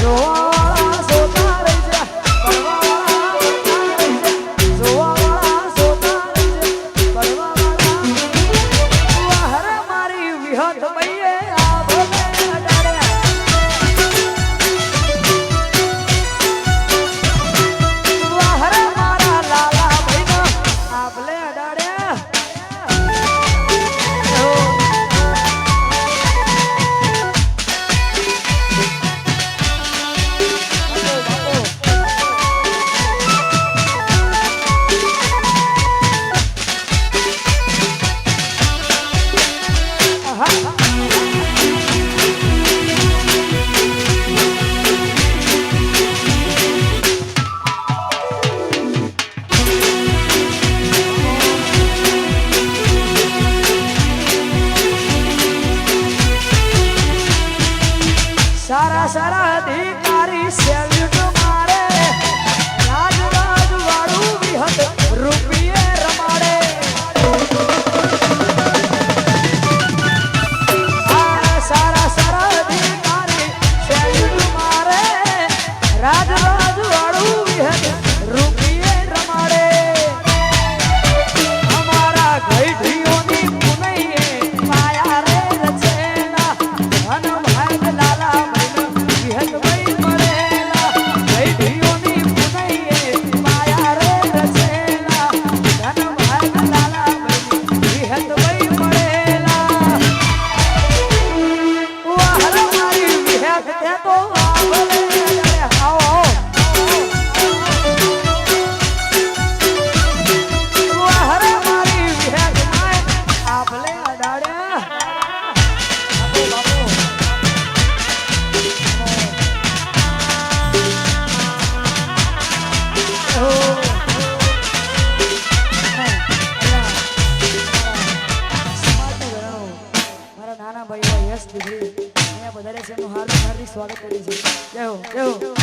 go સારા સારા અધિકારી cell મારા નાના ભાઈ યશ દીધી અહીંયા વધારે છે એનું હાર્દિક હાર્દિક સ્વાગત કરું છું જય હો જય હો.